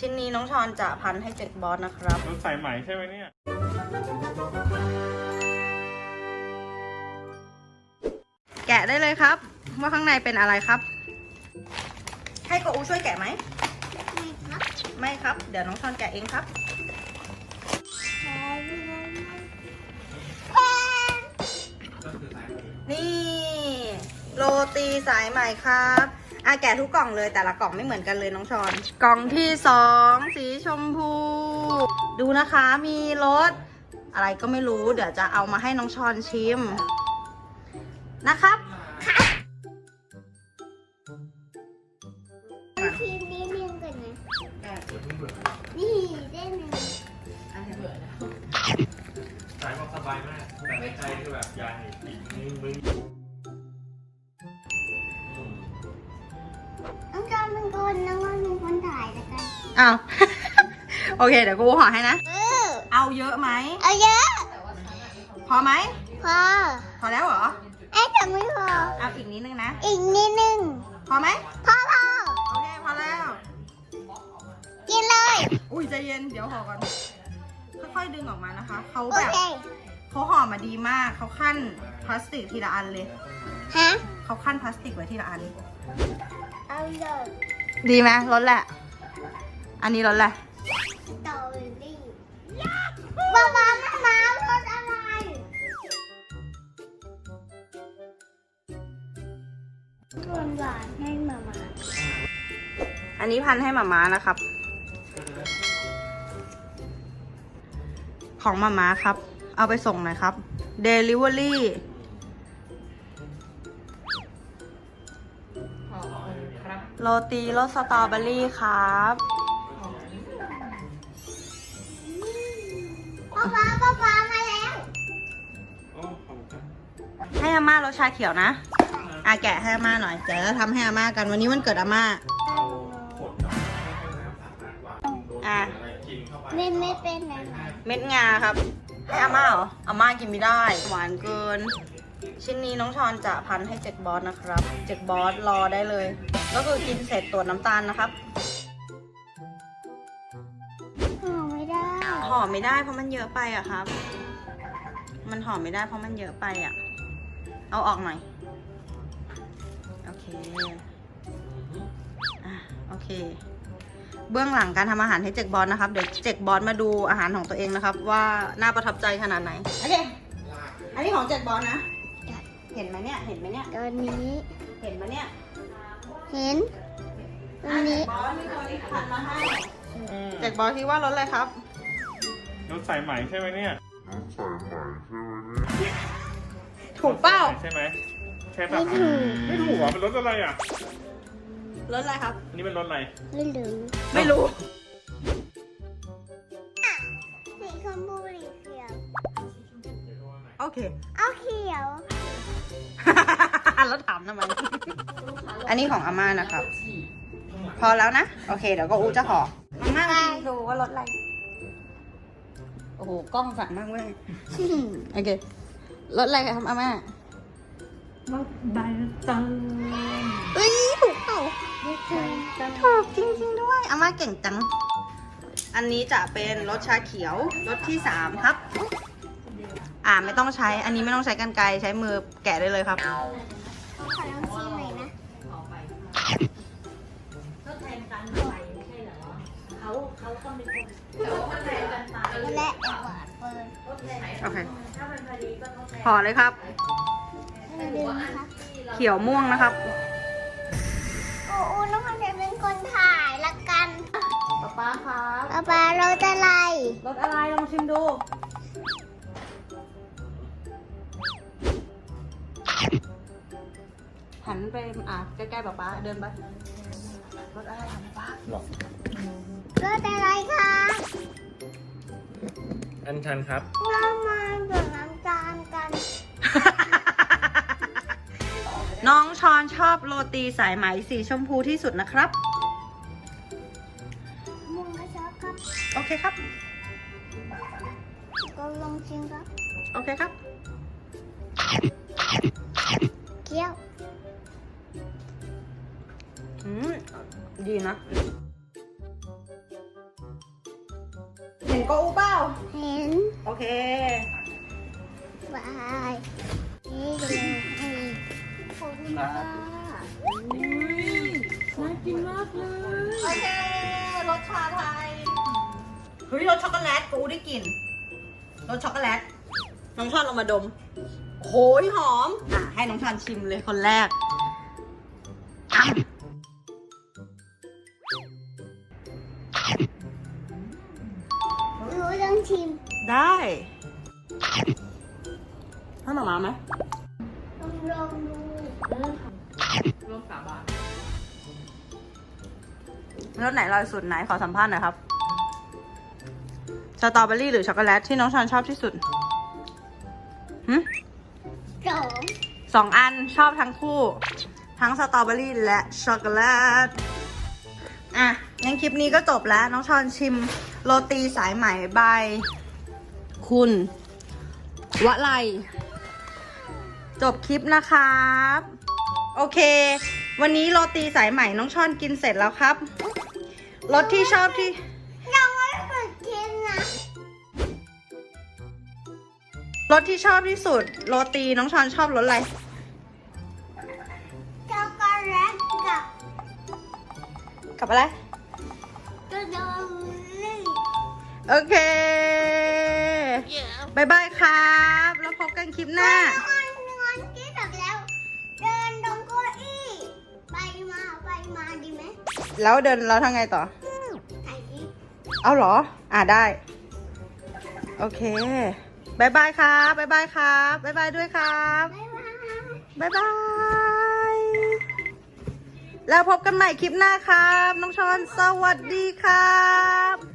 ชิ้นนี้น้องชอนจะพันให้เจ็กบอสนะครับรถสายไหมใช่ไหมเนี่ย แกะได้เลยครับ ว่าข้างในเป็นอะไรครับ ให้โกอูช่วยแกะไหม ไม่ครับไม่ครับเดี๋ยวน้องชอนแกะเองครับแพ้เลยแพ้นี่ โรตีสายใหม่ครับ อะแกะทุกกล่องเลยแต่ละกล่องไม่เหมือนกันเลยน้องชอน กล่องที่สองสีชมพู ดูนะคะมีรสอะไรก็ไม่รู้ เดี๋ยวจะเอามาให้น้องชอนชิม นะครับทีมนี้นึงก่อนนะนี่ได้หนึ่งสายบอกสบายมาก แต่ในใจคือแบบยาหนีอีกมึงมึง อ้าว โอเค เดี๋ยวกูห่อให้นะเออเอาเยอะไหม เอาเยอะพอไหม พอพอแล้วเหรอ ไอ้แต่ไม่พอ เอาอีกนิดนึงนะ อีกนิดนึง พอไหม พอพอโอเค พอแล้ว กินเลย อุ้ยใจเย็น เดี๋ยวห่อก่อน ค่อยๆดึงออกมานะคะ เขาโอแบบเค เขาห่อมาดีมาก เขาขั้นพลาสติกทีละอันเลย ฮะ เขาขั้นพลาสติกไว้ทีละอัน เอาเลยดีไหมรสแหละ อันนี้รสแหละสตรอเบอรี่บ้าบ้ามาม้ารสอะไร หวานหวานให้มามาอันนี้พันให้หมาม้านะครับ ของหมาม้าครับ เอาไปส่งหน่อยครับ Delivery โรตีรสสตรอเบอรี่ครับ ป๊าป๊าป๊าป๊ามาแล้วโอ้ขอบคุณครับให้อาม่ารสชาเขียวนะอาแกะให้อาม่าหน่อยเดี๋ยวจะทำให้อาม่ากันวันนี้มันเกิดอาม่าเอาขวดน้ำให้น้ำสะอาดวางโดนอะอะไรกินเข้าไปไม่ไม่เป็นอะไรเม็ดงาครับ ให้อาม่าเหรออาม่ากินไม่ได้ หวานเกิน ชิ้นนี้น้องชอนจะพันให้เจ็กบอสนะครับเจ็กบอสรอได้เลย ก็คือกินเสร็จตรวจน้ำตาลนะครับ ห่อไม่ได้เพราะมันเยอะไปอะครับ มันห่อไม่ได้เพราะมันเยอะไปอะเอาออกหน่อย โอเคอะโอเค เบื้องหลังการทำอาหารให้เจ็กบอสนะครับ เดี๋ยวเจ็กบอสมาดูอาหารของตัวเองนะครับ ว่าน่าประทับใจขนาดไหน โอเค อันนี้ของเจ็กบอสนะ เห็นไหมเนี่ย เห็นไหมเนี่ย ตอนนี้เห็นไหมเนี่ย เห็นตอนนี้บอสมีคนพันมาให้ เจ็กบอสคิดว่ารสอะไรครับ รถสายไหมใช่ไหมเนี่ยถูกเป้าใช่ไหมใช่ปะไม่ถูกเหรอเป็นรถอะไรอะรสอะไรครับ อันนี้เป็นรถอะไร ไม่รู้ ไม่รู้สีชมพูหรือเขียว โอเค เอาเขียว แล้วถามทำไม อันนี้ของอาม่านะครับ พอแล้วนะ โอเค เดี๋ยวก็อูจะห่ออาม่าลองดูว่ารสอะไร โอ้โห กล้องสั่นมากเว้ยโอเครสอะไรครับอาม่ารถใบตันเอ้ยถูกเปล่ารถใบตันถูกจริงๆด้วย อาม่าเก่งจัง อันนี้จะเป็นรสชาเขียว รสที่สามครับ อ่าไม่ต้องใช้ อันนี้ไม่ต้องใช้กันไกรใช้มือแกะได้เลยครับ เขาเขาต้องเป็นคนเขาแทนกันไปและหวานเปิดโอเค ถ้ามันพอดีก็ต้องแทนห่อเลยครับมาดูนะคะเขียวม่วงนะครับ โอ้โหน้องพันธุ์เป็นคนถ่ายละกันป๊าป๊าครับป๊าป๊าเราจะไล่รสอะไรลองชิมดูหันไปอะใกล้ๆป๊าป๊าเดินไปรสอะไรครับป๊าเราจะไล่ค่ะอันชันครับ เรามาเบิกน้ำตาลกัน น้องชอนชอบโรตีสายไหมสีชมพูที่สุดนะครับ มุงกระชอบครับโอเคครับ ก็ลองชิมครับ โอเคครับ เคี้ยว อืม ดีนะ โกอูเปล่าเห็นโอเค บายนี่เลยขอบคุณค่ะน่ากินมากเลย โอเค รสชาไทย เฮ้ยรสช็อกโกแลตกูได้กลิ่น รสช็อกโกแลต น้องชอนลองมาดมโหยหอม อะ ให้น้องชอนชิมเลยคนแรก ชิมได้ให้หมามาไหมลองลองดูร่วมสาบานรสไหนอร่อยสุดไหนขอสัมภาษณ์หน่อยครับสตรอเบอรี่หรือช็อกโกแลตที่น้องชอนชอบที่สุดหึสองสองอันชอบทั้งคู่ ทั้งสตรอเบอรี่และช็อกโกแลตอะ งั้นคลิปนี้ก็จบแล้ว น้องชอนชิมโรตีสายไหมบายคุณวะไลจบคลิปนะครับ โอเค วันนี้โรตีสายไหมน้องชอนกินเสร็จแล้วครับรสที่ชอบที่ยังไม่ฝึกกินนะรสที่ชอบที่สุด โรตีน้องชอนชอบรสอะไรช็อกโกแลตกับ กับอะไร สตรอเบอรี่โอเคบายบายครับ แล้วพบกันคลิปหน้านอนนอนที่สุดแล้ว เดินตรงเก้าอี้ไปมาไปมาดีไหมแล้วเดินแล้วทำไงต่อถ่ายคลิปเอาเหรอ อ่าได้ โอเคบายบายครับบายบายครับบายบายด้วยครับ บ๊ายบายบายบาย แล้วพบกันใหม่คลิปหน้าครับ น้องชอน สวัสดีครับ